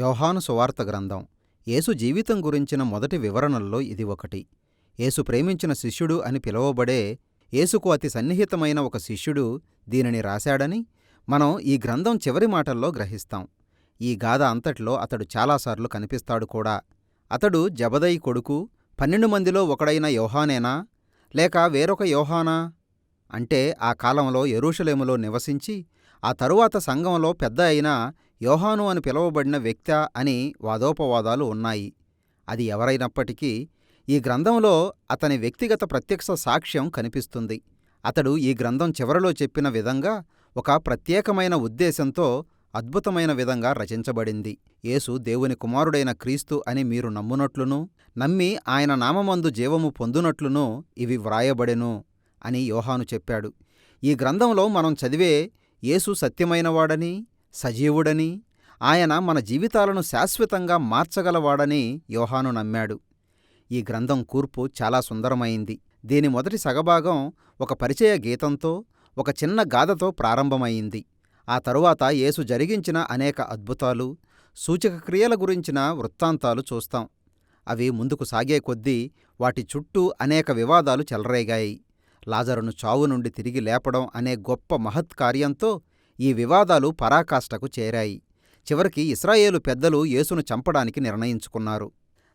యోహాను సువార్త గ్రంథం. యేసు జీవితం గురించిన మొదటి వివరణల్లో ఇది ఒకటి. యేసు ప్రేమించిన శిష్యుడు అని పిలువబడే యేసుకు అతి సన్నిహితమైన ఒక శిష్యుడు దీనిని రాశాడని మనం ఈ గ్రంథం చివరి మాటల్లో గ్రహిస్తాం. ఈ గాథ అంతట్లో అతడు చాలాసార్లు కనిపిస్తాడు కూడా. అతడు జబదయి కొడుకు పన్నెండు మందిలో ఒకడైన యోహానేనా? లేక వేరొక యోహానా? అంటే ఆ కాలంలో ఎరూషలేములో నివసించి ఆ తరువాత సంఘంలో పెద్ద అయిన యోహాను అని పిలువబడిన వ్యక్త అని వాదోపవాదాలు ఉన్నాయి. అది ఎవరైనప్పటికీ ఈ గ్రంథంలో అతని వ్యక్తిగత ప్రత్యక్ష సాక్ష్యం కనిపిస్తుంది. అతడు ఈ గ్రంథం చివరలో చెప్పిన విధంగా ఒక ప్రత్యేకమైన ఉద్దేశంతో అద్భుతమైన విధంగా రచించబడింది. యేసు దేవుని కుమారుడైన క్రీస్తు అని మీరు నమ్మునట్లును నమ్మి ఆయన నామమందు జీవము పొందునట్లును ఇవి వ్రాయబడెను అని యోహాను చెప్పాడు. ఈ గ్రంథంలో మనం చదివే యేసు సత్యమైనవాడని సజీవుడని ఆయన మన జీవితాలను శాశ్వతంగా మార్చగలవాడని యోహాను నమ్మాడు. ఈ గ్రంథం కూర్పు చాలా సుందరమైంది. దీని మొదటి సగభాగం ఒక పరిచయ గీతంతో ఒక చిన్న గాథతో ప్రారంభమైంది. ఆ తరువాత యేసు జరిగించిన అనేక అద్భుతాలు సూచక క్రియల గురించిన వృత్తాంతాలు చూస్తాం. అవి ముందుకు సాగే కొద్దీ వాటి చుట్టూ అనేక వివాదాలు చెలరేగాయి. లాజరును చావు నుండి తిరిగి లేపడం అనే గొప్ప మహత్కార్యంతో ఈ వివాదాలు పరాకాష్ఠకు చేరాయి. చివరికి ఇస్రాయేలు పెద్దలు యేసును చంపడానికి నిర్ణయించుకున్నారు.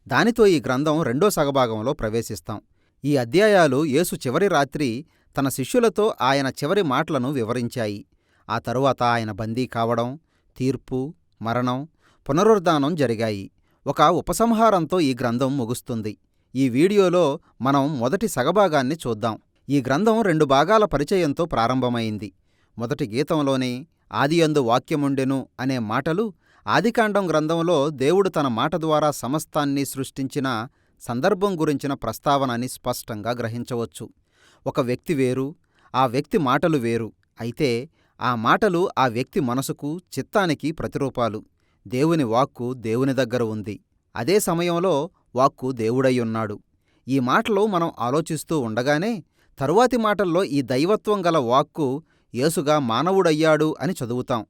దానితో ఈ గ్రంథం రెండో సగభాగంలో ప్రవేశిస్తాం. ఈ అధ్యాయాలు యేసు చివరి రాత్రి తన శిష్యులతో ఆయన చివరి మాటలను వివరించాయి. ఆ తరువాత ఆయన బందీ కావడం తీర్పు మరణం పునరుద్ధానం జరిగాయి. ఒక ఉపసంహారంతో ఈ గ్రంథం ముగుస్తుంది. ఈ వీడియోలో మనం మొదటి సగభాగాన్ని చూద్దాం. ఈ గ్రంథం రెండు భాగాల పరిచయంతో ప్రారంభమైంది. మొదటి గీతంలోనే ఆదియందు వాక్యముండెను అనే మాటలు ఆదికాండం గ్రంథంలో దేవుడు తన మాట ద్వారా సమస్తాన్ని సృష్టించిన సందర్భం గురించిన ప్రస్తావనని స్పష్టంగా గ్రహించవచ్చు. ఒక వ్యక్తి వేరు ఆ వ్యక్తి మాటలు వేరు. అయితే ఆ మాటలు ఆ వ్యక్తి మనసుకు చిత్తానికి ప్రతిరూపాలు. దేవుని వాక్కు దేవుని దగ్గర ఉంది. అదే సమయంలో వాక్కు దేవుడయ్యున్నాడు. ఈ మాటలు మనం ఆలోచిస్తూ ఉండగానే తరువాతి మాటల్లో ఈ దైవత్వం గల వాక్కు యేసుగా మానవుడయ్యాడు అని చదువుతాం.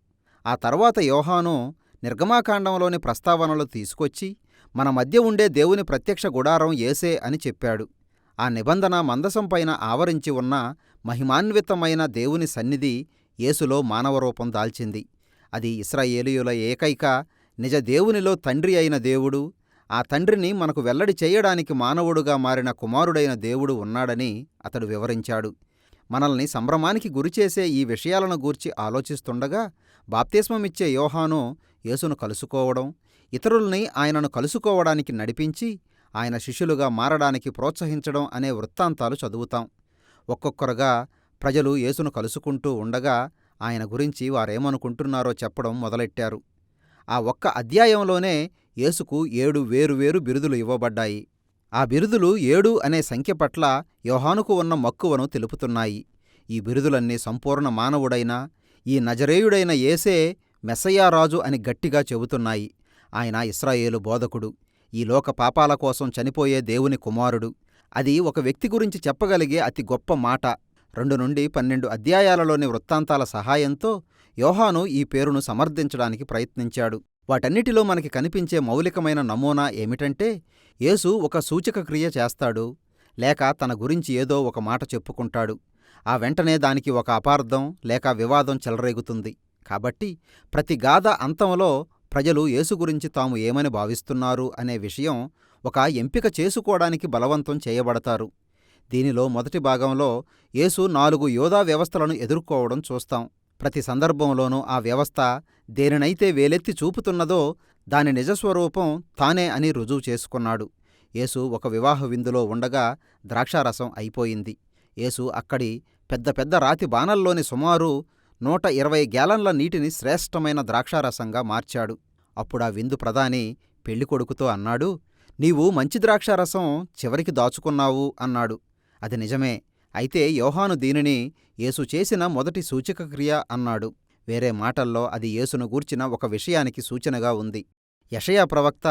ఆ తర్వాత యోహాను నిర్గమాకాండంలోని ప్రస్తావనలు తీసుకొచ్చి మన మధ్య ఉండే దేవుని ప్రత్యక్ష గుడారం ఏసే అని చెప్పాడు. ఆ నిబంధన మందసం పైన ఆవరించి ఉన్న మహిమాన్వితమైన దేవుని సన్నిధి యేసులో మానవరూపం దాల్చింది. అది ఇస్రాయేలీయుల ఏకైక నిజ దేవునిలో తండ్రి అయిన దేవుడు ఆ తండ్రిని మనకు వెల్లడి చేయడానికి మానవుడుగా మారిన కుమారుడైన దేవుడు ఉన్నాడని అతడు వివరించాడు. మనల్ని సంభ్రమానికి గురిచేసే ఈ విషయాలను గూర్చి ఆలోచిస్తుండగా బాప్తిస్మమిచ్చే యోహాను యేసును కలుసుకోవడం ఇతరుల్ని ఆయనను కలుసుకోవడానికి నడిపించి ఆయన శిష్యులుగా మారడానికి ప్రోత్సహించడం అనే వృత్తాంతాలు చదువుతాం. ఒక్కొక్కరుగా ప్రజలు యేసును కలుసుకుంటూ ఉండగా ఆయన గురించి వారేమనుకుంటున్నారో చెప్పడం మొదలెట్టారు. ఆ ఒక్క అధ్యాయంలోనే యేసుకు ఏడు వేరువేరు బిరుదులు ఇవ్వబడ్డాయి. ఆ బిరుదులు ఏడు అనే సంఖ్య పట్ల యోహానుకు ఉన్న మక్కువను తెలుపుతున్నాయి. ఈ బిరుదులన్నీ సంపూర్ణ మానవుడైన ఈ నజరేయుడైన యేసే మెస్సయారాజు అని గట్టిగా చెబుతున్నాయి. ఆయన ఇస్రాయేలు బోధకుడు. ఈ లోక పాపాల కోసం చనిపోయే దేవుని కుమారుడు. అది ఒక వ్యక్తి గురించి చెప్పగలిగే అతి గొప్ప మాట. రెండు నుండి పన్నెండు అధ్యాయాలలోని వృత్తాంతాల సహాయంతో యోహాను ఈ పేరును సమర్థించడానికి ప్రయత్నించాడు. వాటన్నిటిలో మనకి కనిపించే మౌలికమైన నమూనా ఏమిటంటే యేసు ఒక సూచక క్రియ చేస్తాడు లేక తన గురించి ఏదో ఒక మాట చెప్పుకుంటాడు. ఆ వెంటనే దానికి ఒక అపార్థం లేక వివాదం చెలరేగుతుంది. కాబట్టి ప్రతి గాథ అంతంలో ప్రజలు యేసు గురించి తాము ఏమని భావిస్తున్నారు అనే విషయం ఒక ఎంపిక చేసుకోవడానికి బలవంతం చేయబడతారు. దీనిలో మొదటి భాగంలో యేసు నాలుగు యోధా వ్యవస్థలను ఎదుర్కోవడం చూస్తాం. ప్రతి సందర్భంలోనూ ఆ వ్యవస్థ దేనినైతే వేలెత్తి చూపుతున్నదో దాని నిజస్వరూపం తానే అని రుజువు చేసుకున్నాడు. యేసు ఒక వివాహ విందులో ఉండగా ద్రాక్షారసం అయిపోయింది. యేసు అక్కడి పెద్ద పెద్ద రాతి బాణల్లోని సుమారు నూట ఇరవై గ్యాలన్ల నీటిని శ్రేష్టమైన ద్రాక్షారసంగా మార్చాడు. అప్పుడా విందు ప్రధాని పెళ్ళికొడుకుతో అన్నాడు నీవు మంచి ద్రాక్షారసం చివరికి దాచుకున్నావు అన్నాడు. అది నిజమే. అయితే యోహాను దీనిని యేసు చేసిన మొదటి సూచక క్రియ అన్నాడు. వేరే మాటల్లో అది యేసును గూర్చిన ఒక విషయానికి సూచనగా ఉంది. యషయా ప్రవక్త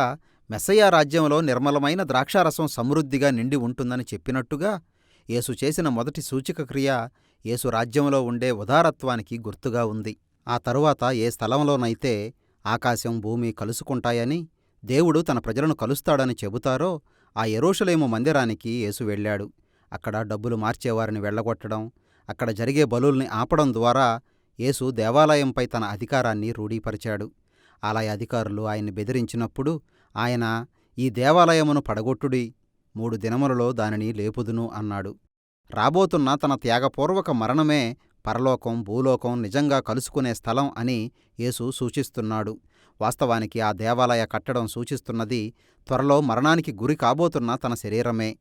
మెస్సయా రాజ్యంలో నిర్మలమైన ద్రాక్షారసం సమృద్ధిగా నిండి ఉంటుందని చెప్పినట్టుగా యేసు చేసిన మొదటి సూచక క్రియ యేసు రాజ్యంలో ఉండే ఉదారత్వానికి గుర్తుగా ఉంది. ఆ తరువాత ఏ స్థలంలోనైతే ఆకాశం భూమి కలుసుకుంటాయని దేవుడు తన ప్రజలను కలుస్తాడని చెబుతారో ఆ ఎరోషలేము మందిరానికి యేసు వెళ్ళాడు. అక్కడ డబ్బులు మార్చేవారిని వెళ్ళగొట్టడం అక్కడ జరిగే బలుల్ని ఆపడం ద్వారా యేసు దేవాలయంపై తన అధికారాన్ని రూఢీపరిచాడు. ఆలయ అధికారులు ఆయన్ని బెదిరించినప్పుడు ఆయన ఈ దేవాలయమును పడగొట్టుడి మూడు దినములలో దానిని లేపుదును అన్నాడు. రాబోతున్న తన త్యాగపూర్వక మరణమే పరలోకం భూలోకం నిజంగా కలుసుకునే స్థలం అని యేసు సూచిస్తున్నాడు. వాస్తవానికి ఆ దేవాలయ కట్టడం సూచిస్తున్నది త్వరలో మరణానికి గురి కాబోతున్న తన శరీరమే.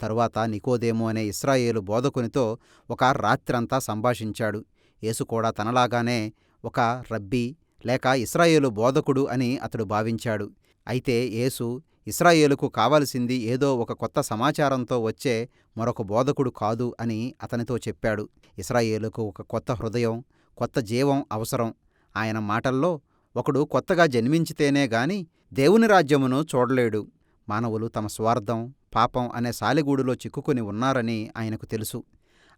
తరువాత నికోదేము అనే ఇస్రాయేలు బోధకునితో ఒక రాత్రంతా సంభాషించాడు. యేసు కూడా తనలాగానే ఒక రబ్బీ లేక ఇస్రాయేలు బోధకుడు అని అతడు భావించాడు. అయితే యేసు ఇస్రాయేలుకు కావలసింది ఏదో ఒక కొత్త సమాచారంతో వచ్చే మరొక బోధకుడు కాదు అని అతనితో చెప్పాడు. ఇస్రాయేలుకు ఒక కొత్త హృదయం కొత్త జీవం అవసరం. ఆయన మాటల్లో ఒకడు కొత్తగా జన్మించితేనే గాని దేవుని రాజ్యమును చూడలేడు. మానవులు తమ స్వార్థం పాపం అనే సాలిగూడులో చిక్కుకుని ఉన్నారని ఆయనకు తెలుసు.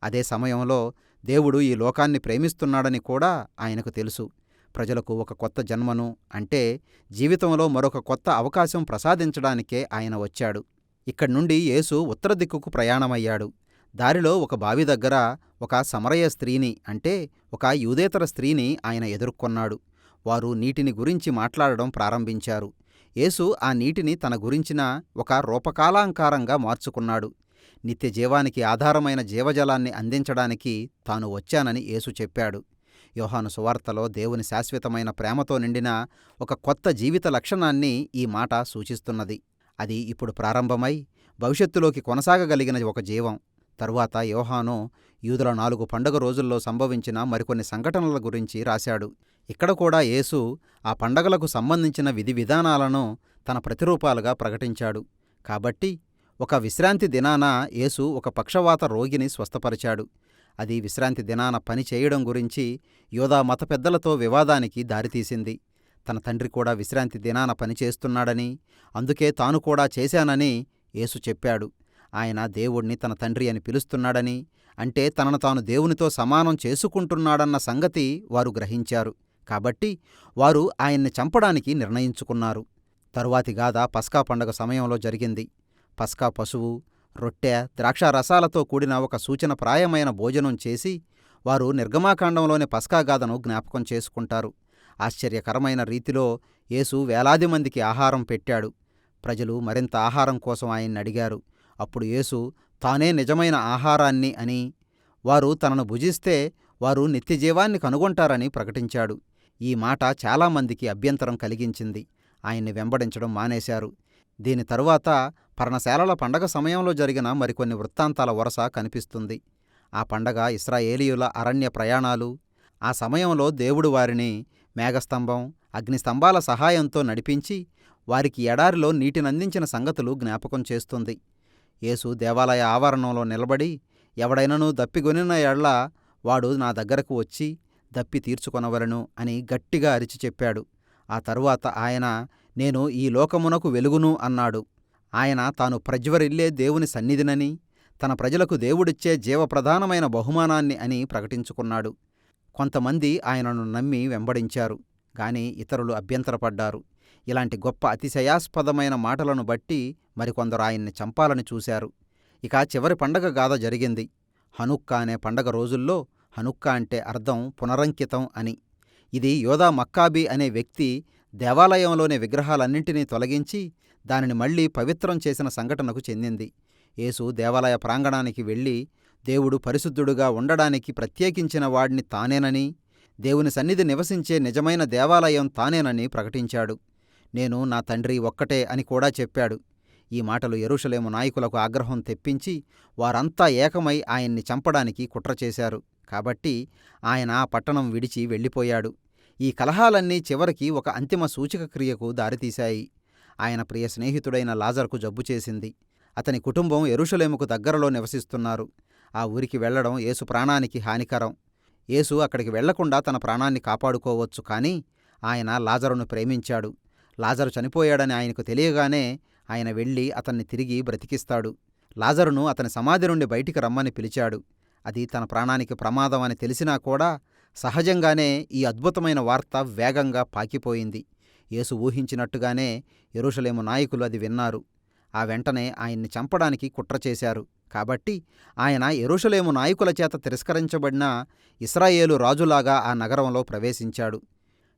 అదే సమయంలో దేవుడు ఈ లోకాన్ని ప్రేమిస్తున్నాడని కూడా ఆయనకు తెలుసు. ప్రజలకు ఒక కొత్త జన్మను అంటే జీవితంలో మరొక కొత్త అవకాశం ప్రసాదించడానికే ఆయన వచ్చాడు. ఇక్కడి నుండి యేసు ఉత్తర దిక్కుకు ప్రయాణమయ్యాడు. దారిలో ఒక బావి దగ్గర ఒక సమరయ స్త్రీని అంటే ఒక యూదేతర స్త్రీని ఆయన ఎదుర్కొన్నాడు. వారు నీటిని గురించి మాట్లాడడం ప్రారంభించారు. యేసు ఆ నీటిని తన గురించిన ఒక రూపకాలాంకారంగా మార్చుకున్నాడు. నిత్య జీవానికి ఆధారమైన జీవజలాన్ని అందించడానికి తాను వచ్చానని యేసు చెప్పాడు. యోహాను సువార్తలో దేవుని శాశ్వతమైన ప్రేమతో నిండిన ఒక కొత్త జీవిత లక్షణాన్ని ఈ మాట సూచిస్తున్నది. అది ఇప్పుడు ప్రారంభమై భవిష్యత్తులోకి కొనసాగగలిగిన ఒక జీవం. తరువాత యోహాను యూదుల నాలుగు పండుగ రోజుల్లో సంభవించిన మరికొన్ని సంఘటనల గురించి రాశాడు. ఇక్కడ కూడా యేసు ఆ పండగలకు సంబంధించిన విధి విధానాలను తన ప్రతిరూపాలుగా ప్రకటించాడు. కాబట్టి ఒక విశ్రాంతి దినాన యేసు ఒక పక్షవాత రోగిని స్వస్థపరిచాడు. అది విశ్రాంతి దినాన పని చేయడం గురించి యోధా మత పెద్దలతో వివాదానికి దారితీసింది. తన తండ్రి కూడా విశ్రాంతి దినాన పనిచేస్తున్నాడని అందుకే తాను కూడా చేశానని యేసు చెప్పాడు. ఆయన దేవుణ్ణి తన తండ్రి అని పిలుస్తున్నాడని అంటే తనను తాను దేవునితో సమానం చేసుకుంటున్నాడన్న సంగతి వారు గ్రహించారు. కాబట్టి వారు ఆయన్ని చంపడానికి నిర్ణయించుకున్నారు. తరువాతి గాథ పస్కా పండగ సమయంలో జరిగింది. పస్కా పశువు రొట్టె ద్రాక్షారసాలతో కూడిన ఒక సూచనప్రాయమైన భోజనం చేసి వారు నిర్గమాకాండంలోని పస్కాగాథను జ్ఞాపకం చేసుకుంటారు. ఆశ్చర్యకరమైన రీతిలో యేసు వేలాది మందికి ఆహారం పెట్టాడు. ప్రజలు మరింత ఆహారం కోసం ఆయన్ని అడిగారు. అప్పుడు యేసు తానే నిజమైన ఆహారాన్ని అని. వారు తనను భుజిస్తే వారు నిత్యజీవాన్ని కనుగొంటారని ప్రకటించాడు. ఈ మాట చాలామందికి అభ్యంతరం కలిగించింది. ఆయన్ని వెంబడించడం మానేశారు. దీని తరువాత పర్ణశాలల పండగ సమయంలో జరిగిన మరికొన్ని వృత్తాంతాల వరస కనిపిస్తుంది. ఆ పండగ ఇస్రాయేలీయుల అరణ్య ప్రయాణాలు ఆ సమయంలో దేవుడు వారిని మేఘస్తంభం అగ్నిస్తంభాల సహాయంతో నడిపించి వారికి ఎడారిలో నీటినందించిన సంగతులు జ్ఞాపకం చేస్తుంది. యేసు దేవాలయ ఆవరణంలో నిలబడి ఎవడైనను దప్పిగొనిన ఎడ్ల వాడు నా దగ్గరకు వచ్చి దప్పి తీర్చుకొనవలను అని గట్టిగా అరిచి చెప్పాడు. ఆ తరువాత ఆయన నేను ఈ లోకమునకు వెలుగును అన్నాడు. ఆయన తాను ప్రజ్వరిల్లే దేవుని సన్నిధినని తన ప్రజలకు దేవుడిచ్చే జీవప్రధానమైన బహుమానాన్ని అని ప్రకటించుకున్నాడు. కొంతమంది ఆయనను నమ్మి వెంబడించారు గాని ఇతరులు అభ్యంతరపడ్డారు. ఇలాంటి గొప్ప అతిశయాస్పదమైన మాటలను బట్టి మరికొందరు ఆయన్ని చంపాలని చూశారు. ఇక చివరి పండగ గాథ జరిగింది. హనుక్కా అనే పండగ రోజుల్లో హనుక్కా అంటే అర్థం పునరంకితం అని. ఇది యోధా మక్కాబీ అనే వ్యక్తి దేవాలయంలోని విగ్రహాలన్నింటినీ తొలగించి దానిని మళ్ళీ పవిత్రం చేసిన సంఘటనకు చెందింది. యేసు దేవాలయ ప్రాంగణానికి వెళ్ళి దేవుడు పరిశుద్ధుడుగా ఉండడానికి ప్రత్యేకించిన వాడిని తానేనని దేవుని సన్నిధి నివసించే నిజమైన దేవాలయం తానేనని ప్రకటించాడు. నేను నా తండ్రి ఒక్కటే అని కూడా చెప్పాడు. ఈ మాటలు ఎరుషలేము నాయకులకు ఆగ్రహం తెప్పించి వారంతా ఏకమై ఆయన్ని చంపడానికి కుట్ర చేశారు. కాబట్టి ఆయన ఆ పట్టణం విడిచి వెళ్ళిపోయాడు. ఈ కలహాలన్నీ చివరికి ఒక అంతిమ సూచక క్రియకు దారితీశాయి. ఆయన ప్రియ స్నేహితుడైన లాజర్కు జబ్బు చేసింది. అతని కుటుంబం ఎరుషలేముకు దగ్గరలో నివసిస్తున్నారు. ఆ ఊరికి వెళ్ళడం యేసు ప్రాణానికి హానికరం. యేసు అక్కడికి వెళ్ళకుండా తన ప్రాణాన్ని కాపాడుకోవచ్చు కానీ ఆయన లాజరును ప్రేమించాడు. లాజరు చనిపోయాడని ఆయనకు తెలియగానే ఆయన వెళ్ళి అతన్ని తిరిగి బ్రతికిస్తాడు. లాజరును అతని సమాధి నుండి బయటికి రమ్మని పిలిచాడు. అది తన ప్రాణానికి ప్రమాదం అని తెలిసినా కూడా సహజంగానే ఈ అద్భుతమైన వార్త వేగంగా పాకిపోయింది. యేసు ఊహించినట్టుగానే ఎరుషలేము నాయకులు అది విన్నారు. ఆ వెంటనే ఆయన్ని చంపడానికి కుట్ర చేశారు. కాబట్టి ఆయన ఎరుషలేము నాయకుల చేత తిరస్కరించబడిన ఇస్రాయేలు రాజులాగా ఆ నగరంలో ప్రవేశించాడు.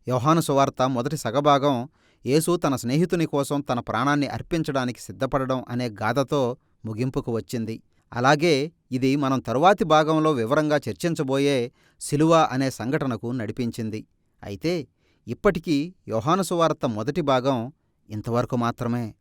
యోహాను సువార్త మొదటి సగభాగం యేసు తన స్నేహితుని కోసం తన ప్రాణాన్ని అర్పించడానికి సిద్ధపడడం అనే గాథతో ముగింపుకు వచ్చింది. అలాగే ఇది మనం తరువాతి భాగంలో వివరంగా చర్చించబోయే శిలువ అనే సంఘటనకు నడిపించింది. అయితే ఇప్పటికీ యోహానుసువార్త మొదటి భాగం ఇంతవరకు మాత్రమే.